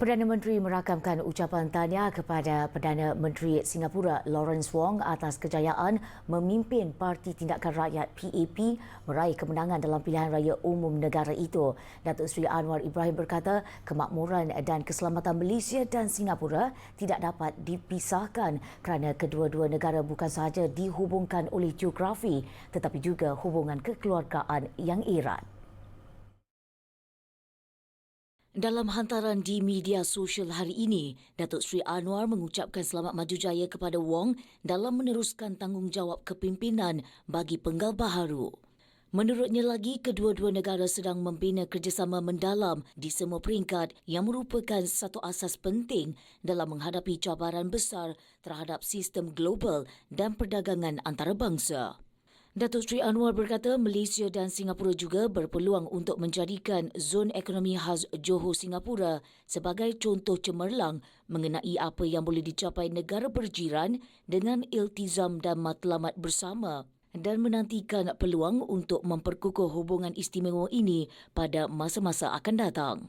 Perdana Menteri merakamkan ucapan tahniah kepada Perdana Menteri Singapura Lawrence Wong atas kejayaan memimpin Parti Tindakan Rakyat PAP meraih kemenangan dalam pilihan raya umum negara itu. Datuk Seri Anwar Ibrahim berkata kemakmuran dan keselamatan Malaysia dan Singapura tidak dapat dipisahkan kerana kedua-dua negara bukan sahaja dihubungkan oleh geografi tetapi juga hubungan kekeluargaan yang erat. Dalam hantaran di media sosial hari ini, Datuk Seri Anwar mengucapkan selamat maju jaya kepada Wong dalam meneruskan tanggungjawab kepimpinan bagi penggal baharu. Menurutnya lagi, kedua-dua negara sedang membina kerjasama mendalam di semua peringkat yang merupakan satu asas penting dalam menghadapi cabaran besar terhadap sistem global dan perdagangan antarabangsa. Datuk Seri Anwar berkata Malaysia dan Singapura juga berpeluang untuk menjadikan zon ekonomi khas Johor Singapura sebagai contoh cemerlang mengenai apa yang boleh dicapai negara berjiran dengan iltizam dan matlamat bersama dan menantikan peluang untuk memperkukuh hubungan istimewa ini pada masa-masa akan datang.